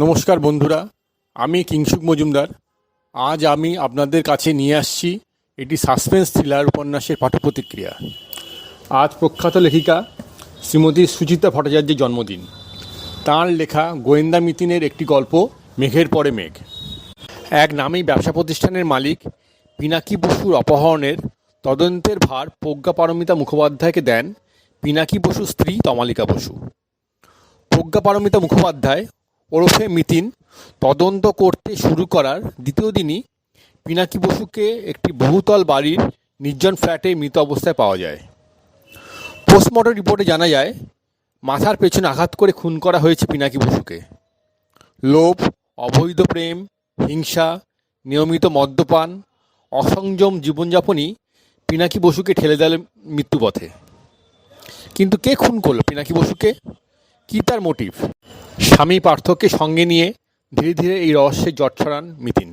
নমস্কার বন্ধুরা, আমি কিংসুক মজুমদার। আজ আমি আপনাদের কাছে নিয়ে আসছি এটি সাসপেন্স থ্রিলার উপন্যাসের পাঠ প্রতিক্রিয়া আজ প্রখ্যাত লেখিকা শ্রীমতী সুচিতা ভট্টাচার্যের জন্মদিন। তাঁর লেখা গোয়েন্দা মিতিনের একটি গল্প, মেঘের পরে মেঘ। এক নামী ব্যবসা প্রতিষ্ঠানের মালিক পিনাকি বসুর অপহরণের তদন্তের ভার প্রজ্ঞা পারমিতা মুখোপাধ্যায়কে দেন পিনাকি বসুর স্ত্রী তমালিকা বসু। প্রজ্ঞা পারমিতা মুখোপাধ্যায় ওরফে মিতিন তদন্ত করতে শুরু করার দ্বিতীয় দিনই পিনাকি বসুকে একটি বহুতল বাড়ির নির্জন ফ্ল্যাটে মৃত অবস্থায় পাওয়া যায়। পোস্টমর্টম রিপোর্টে জানা যায়, মাথার পেছনে আঘাত করে খুন করা হয়েছে পিনাকি বসুকে। লোভ, অবৈধ প্রেম, হিংসা, নিয়মিত মদ্যপান, অসংযম জীবনযাপনই পিনাকি বসুকে ঠেলে দেয় মৃত্যুপথে। কিন্তু কে খুন করল পিনাকি বসুকে? কী তার মোটিভ? স্বামী পার্থকে সঙ্গে নিয়ে ধীরে ধীরে এই রহস্যের জট ছড়ান মিতিন।